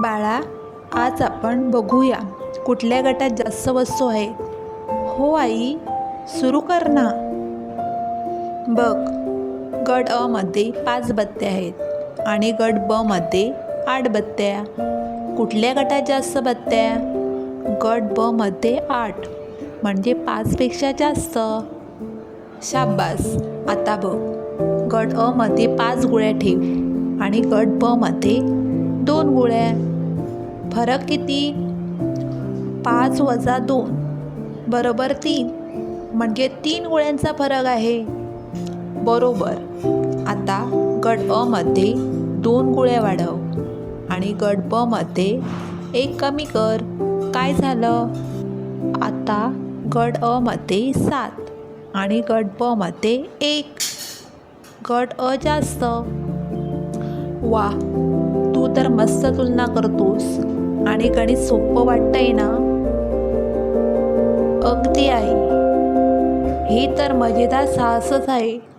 बाळा आज आपण बघूया कुठल्या गटात जास्त वस्तू आहेत हो आई सुरू कर ना. बघ गट अ मध्ये पाच बत्त्या आहेत आणि गट ब मध्ये आठ बत्त्या. कुठल्या गटात जास्त बत्त्या? गट ब मध्ये आठ म्हणजे पाचपेक्षा जास्त. शाब्बास आता बघ गट अ मध्ये पाच गोळ्या ठेव आणि गट ब मध्ये दोन गोळ्या फरक किती? पाच वजा दोन बरोबर तीन. म्हणजे तीन गोळ्यांचा फरक आहे. बरोबर. आता गट अ मध्ये दोन गोळ्या वाढव आणि गट बमध्ये एक कमी कर. काय झालं? आता गट अ सात आणि गट बमध्ये एक. गट अ जास्त. वा तर मस्त तुलना करतोस. आणि गणित सोपं वाटतंय ना? अगदी आहे. हे तर मजेदार साहसच आहे.